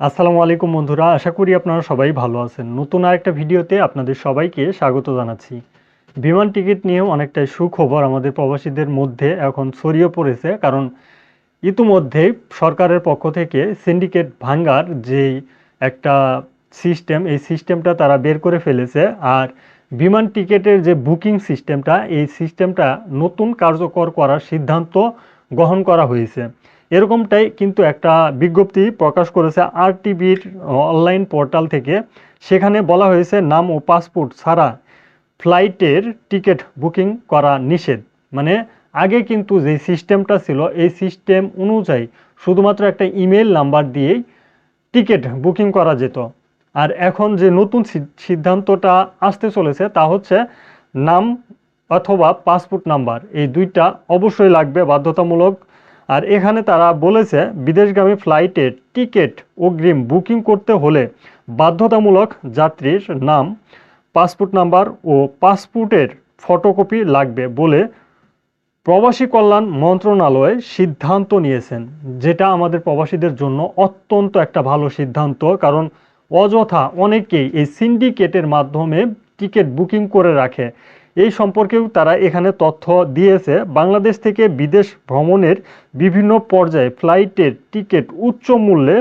আসসালামু আলাইকুম বন্ধুরা, আশা করি আপনারা সবাই ভালো আছেন। নতুন আরেকটা ভিডিওতে আপনাদের সবাইকে স্বাগত জানাচ্ছি। বিমান টিকিট নিয়েও অনেকটাই সুখবর আমাদের প্রবাসীদের মধ্যে এখন ছড়িয়ে পড়েছে, কারণ ইতিমধ্যেই সরকারের পক্ষ থেকে সিন্ডিকেট ভাঙ্গার যেই একটা সিস্টেম, এই সিস্টেমটা তারা বের করে ফেলেছে। আর বিমান টিকিটের যে বুকিং সিস্টেমটা, এই সিস্টেমটা নতুন কার্যকর করার সিদ্ধান্ত গ্রহণ করা হয়েছে। এরকমটাই কিন্তু একটা বিজ্ঞপ্তি প্রকাশ করেছে আরটিভির অনলাইন পোর্টাল থেকে। সেখানে বলা হয়েছে, নাম ও পাসপোর্ট ছাড়া ফ্লাইটের টিকিট বুকিং করা নিষেধ। মানে আগে কিন্তু যে সিস্টেমটা ছিল, এই সিস্টেম অনুযায়ী শুধুমাত্র একটা ইমেল নাম্বার দিয়েই টিকিট বুকিং করা যেত। আর এখন যে নতুন সিদ্ধান্তটা আসতে চলেছে তা হচ্ছে নাম অথবা পাসপোর্ট নাম্বার, এই দুইটা অবশ্যই লাগবে বাধ্যতামূলক আর এখানে তারা বলেছে, বিদেশগামী ফ্লাইটের টিকিট অগ্রিম বুকিং করতে হলে বাধ্যতামূলক যাত্রীর নাম, পাসপোর্ট নাম্বার ও পাসপোর্টের ফটোকপি লাগবে বলে প্রবাসী কল্যাণ মন্ত্রণালয় সিদ্ধান্ত নিয়েছেন। যেটা আমাদের প্রবাসীদের জন্য অত্যন্ত একটা ভালো সিদ্ধান্ত, কারণ অযথা অনেকেই এই সিন্ডিকেটের মাধ্যমে টিকিট বুকিং করে রাখে। এই সম্পর্কেও তারা এখানে তথ্য দিয়েছে। বাংলাদেশ থেকে বিদেশ ভ্রমণের বিভিন্ন পর্যায়ে ফ্লাইটের টিকিট উচ্চ মূল্যে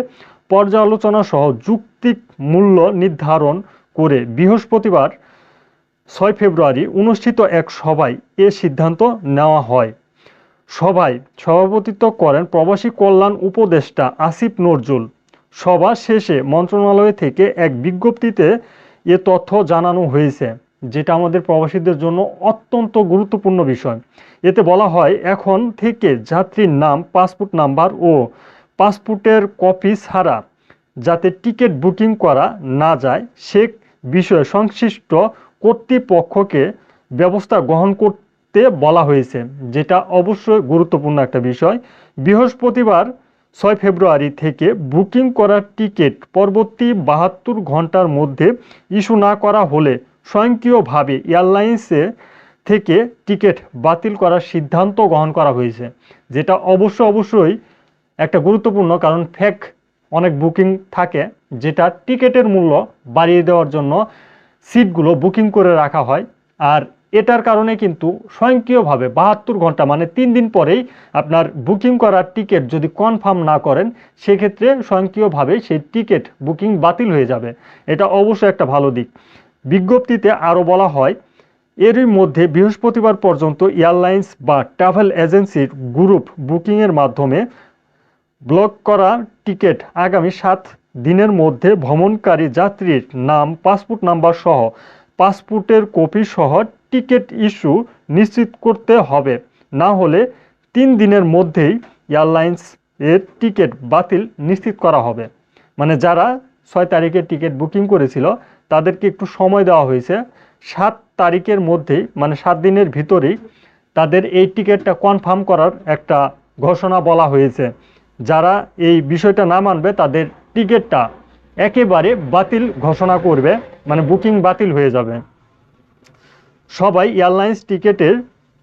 পর্যালোচনা সহ যুক্তিক মূল্য নির্ধারণ করে বৃহস্পতিবার ছয় ফেব্রুয়ারি অনুষ্ঠিত এক সভায় এ সিদ্ধান্ত নেওয়া হয়। সভায় সভাপতিত্ব করেন প্রবাসী কল্যাণ উপদেষ্টা আসিফ নজরুল। সভা শেষে মন্ত্রণালয় থেকে এক বিজ্ঞপ্তিতে এ তথ্য জানানো হয়েছে। যেটা আমাদের প্রবাসীদের জন্য অত্যন্ত গুরুত্বপূর্ণ বিষয়। এতে বলা হয়, এখন থেকে যাত্রীর নাম, পাসপোর্ট নাম্বার ও পাসপোর্টের কপি ছাড়া যাতে টিকিট বুকিং করা না যায়, সে বিষয়ে সংশ্লিষ্ট কর্তৃপক্ষকে ব্যবস্থা গ্রহণ করতে বলা হয়েছে, যেটা অবশ্যই গুরুত্বপূর্ণ একটা বিষয়। বৃহস্পতিবার ছয় ফেব্রুয়ারি থেকে বুকিং করার টিকিট পরবর্তী বাহাত্তর ঘণ্টার মধ্যে ইস্যু না করা হলে স্বয়ংক্রিয়ভাবে এয়ারলাইন্সে থেকে টিকিট বাতিল করার সিদ্ধান্ত গ্রহণ করা হয়েছে, যেটা অবশ্য অবশ্যই একটা গুরুত্বপূর্ণ কারণ ফেক অনেক বুকিং থাকে, যেটা টিকিটের মূল্য বাড়িয়ে দেওয়ার জন্য সিটগুলো বুকিং করে রাখা হয়। আর এটার কারণে কিন্তু স্বয়ংক্রিয়ভাবে বাহাত্তর ঘণ্টা মানে তিন দিন পরেই আপনার বুকিং করার টিকিট যদি কনফার্ম না করেন, সেক্ষেত্রে স্বয়ংক্রিয়ভাবে সেই টিকিট বুকিং বাতিল হয়ে যাবে। এটা অবশ্যই একটা ভালো দিক। বিজ্ঞপ্তিতে আরও বলা হয়, এরই মধ্যে বৃহস্পতিবার পর্যন্ত এয়ারলাইন্স বা ট্রাভেল এজেন্সির গ্রুপ বুকিংয়ের মাধ্যমে ব্লক করা টিকিট আগামী সাত দিনের মধ্যে ভ্রমণকারী যাত্রীর নাম, পাসপোর্ট নাম্বার সহ পাসপোর্টের কপি সহ টিকিট ইস্যু নিশ্চিত করতে হবে। না হলে তিন দিনের মধ্যেই এয়ারলাইন্স এর টিকিট বাতিল নিশ্চিত করা হবে। মানে যারা ছয় তারিখের টিকিট বুকিং করেছিল তাদেরকে একটু সময় দেওয়া হয়েছে। সাত তারিখের মধ্যেই মানে সাত দিনের ভিতরেই তাদের এই টিকিটটা কনফার্ম করার একটা ঘোষণা বলা হয়েছে। যারা এই বিষয়টা না মানবে, তাদের টিকিটটা একেবারে বাতিল ঘোষণা করবে মানে বুকিং বাতিল হয়ে যাবে। সবাই এয়ারলাইন্স টিকিটের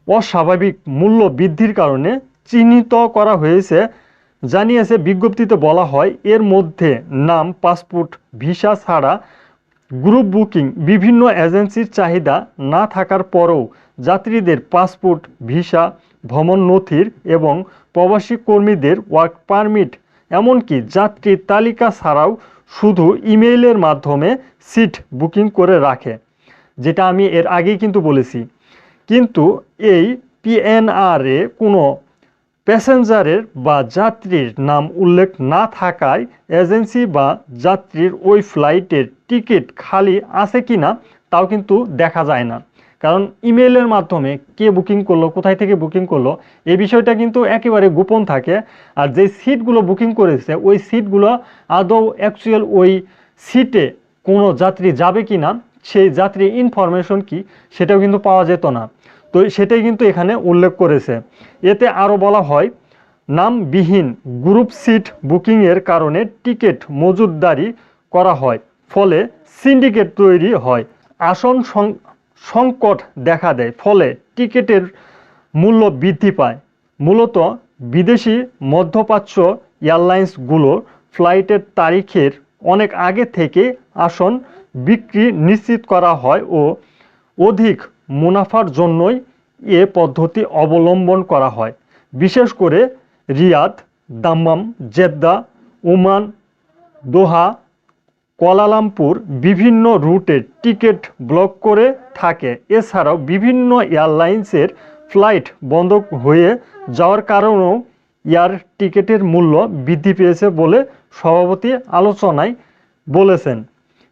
অস্বাভাবিক মূল্য বৃদ্ধির কারণে চিহ্নিত করা হয়েছে। জানিয়েছে, বিজ্ঞপ্তিতে বলা হয়, এর মধ্যে নাম, পাসপোর্ট, ভিসা ছাড়া গ্রুপ বুকিং বিভিন্ন এজেন্সির চাহিদা না থাকার পরেও যাত্রীদের পাসপোর্ট, ভিসা, ভ্রমণ নথির এবং প্রবাসী কর্মীদের ওয়ার্ক পারমিট, এমনকি যাত্রীর তালিকা ছাড়াও শুধু ইমেইলের মাধ্যমে সিট বুকিং করে রাখে, যেটা আমি এর আগেই কিন্তু বলেছি। কিন্তু এই পিএনআরে কোনো প্যাসেঞ্জারের বা যাত্রীর নাম উল্লেখ না থাকায় এজেন্সি বা যাত্রীর ওই ফ্লাইটের টিকিট খালি আছে কি না তাও কিন্তু দেখা যায় না। কারণ ইমেলের মাধ্যমে কে বুকিং করল, কোথায় থেকে বুকিং করল, এই বিষয়টা কিন্তু একেবারে গোপন থাকে। আর যে সিটগুলো বুকিং করেছে, ওই সিটগুলো আদৌ অ্যাকচুয়াল ওই সিটে কোনো যাত্রী যাবে কি না সেই যাত্রী ইনফরমেশন কি, সেটাও কিন্তু পাওয়া যেত না। তো সেটাই কিন্তু এখানে উল্লেখ করেছে। এতে আরও বলা হয়, নামবিহীন গ্রুপ সিট বুকিংয়ের কারণে টিকিট মজুতদারি করা হয়। ফলে সিন্ডিকেট তৈরি হয়। আসন সংকট দেখা দেয়, ফলে টিকিটের মূল্য বৃদ্ধি পায়। মূলত বিদেশি মধ্যপ্রাচ্য এয়ারলাইন্সগুলো ফ্লাইটের তারিখের অনেক আগে থেকে আসন বিক্রি নিশ্চিত করা হয় ও অধিক মুনাফার জন্যই এ পদ্ধতি অবলম্বন করা হয়। বিশেষ করে Riyadh, Dammam, Jeddah, Oman, Doha Kuala Lumpur বিভিন্ন রুটে টিকিট ব্লক করে থাকে। এছাড়াও বিভিন্ন এয়ারলাইন্সের ফ্লাইট বন্ধ হয়ে যাওয়ার কারণেও এয়ার টিকিটের মূল্য বৃদ্ধি পেয়েছে বলে সভাপতি আলোচনায় বলেছেন।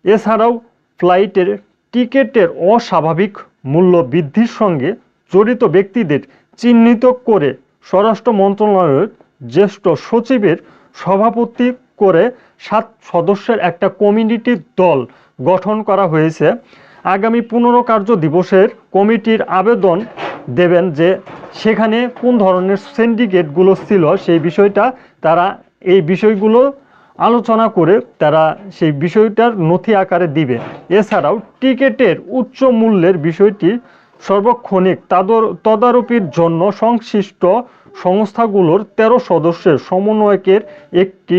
এছাড়াও ফ্লাইটের টিকিটের অস্বাভাবিক মূল্য বৃদ্ধির সঙ্গে জড়িত ব্যক্তিদের চিহ্নিত করে স্বরাষ্ট্র মন্ত্রণালয়ের জ্যেষ্ঠ সচিবের সভাপতি করে সাত সদস্যের একটা কমিউনিটি দল গঠন করা হয়েছে। আগামী পনেরো কার্য দিবসের কমিটির আবেদন দেবেন যে সেখানে কোন ধরনের সিন্ডিকেটগুলো ছিল সেই বিষয়টা তারা এই বিষয়গুলো আলোচনা করে তারা সেই বিষয়টার নথি আকারে দিবে। এছাড়াও টিকেটের উচ্চ মূল্যের বিষয়টি সর্বক্ষণিক তাদর তদারকির জন্য সংশ্লিষ্ট সংস্থাগুলোর তেরো সদস্যের সমন্বয়কের একটি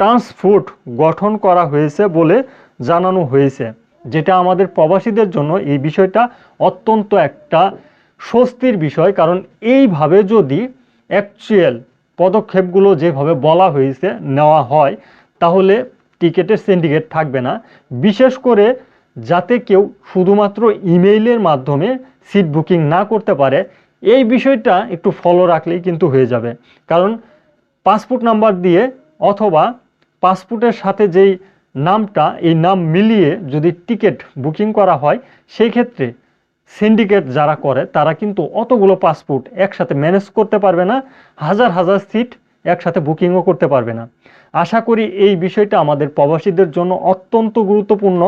ট্রান্সফুট গঠন করা হয়েছে বলে জানানো হয়েছে, যেটা আমাদের প্রবাসীদের জন্য এই বিষয়টা অত্যন্ত একটা স্বস্তির বিষয়। কারণ এইভাবে যদি অ্যাকচুয়াল পদক্ষেপগুলো যেভাবে বলা হয়েছে নেওয়া হয়, তাহলে টিকেটের সিন্ডিকেট থাকবে না। বিশেষ করে যাতে কেউ শুধুমাত্র ইমেইলের মাধ্যমে সিট বুকিং না করতে পারে, এই বিষয়টা একটু ফলো রাখলেই কিন্তু হয়ে যাবে। কারণ পাসপোর্ট নাম্বার দিয়ে অথবা পাসপোর্টের সাথে যেই নামটা, এই নাম মিলিয়ে যদি টিকিট বুকিং করা হয়, সেই ক্ষেত্রে সিন্ডিকেট যারা করে, তারা কিন্তু অতগুলো পাসপোর্ট একসাথে ম্যানেজ করতে পারবে না, হাজার হাজার সিট একসাথে বুকিংও করতে পারবে না। আশা করি এই বিষয়টা আমাদের প্রবাসীদের জন্য অত্যন্ত গুরুত্বপূর্ণ,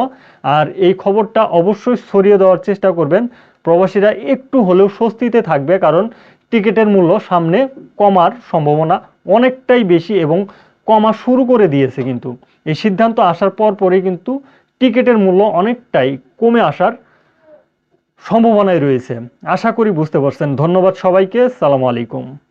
আর এই খবরটা অবশ্যই ছড়িয়ে দেওয়ার চেষ্টা করবেন। প্রবাসীরা একটু হলেও স্বস্তিতে থাকবে, কারণ টিকিটের মূল্য সামনে কমার সম্ভাবনা অনেকটাই বেশি এবং কমা শুরু করে দিয়েছে কিন্তু। এই সিদ্ধান্ত আসার পর পরেই কিন্তু টিকিটের মূল্য অনেকটাই কমে আসার সম্ভাবনায় রয়েছে। আশা করি বুঝতে পারছেন। ধন্যবাদ সবাইকে। সালাম আলাইকুম।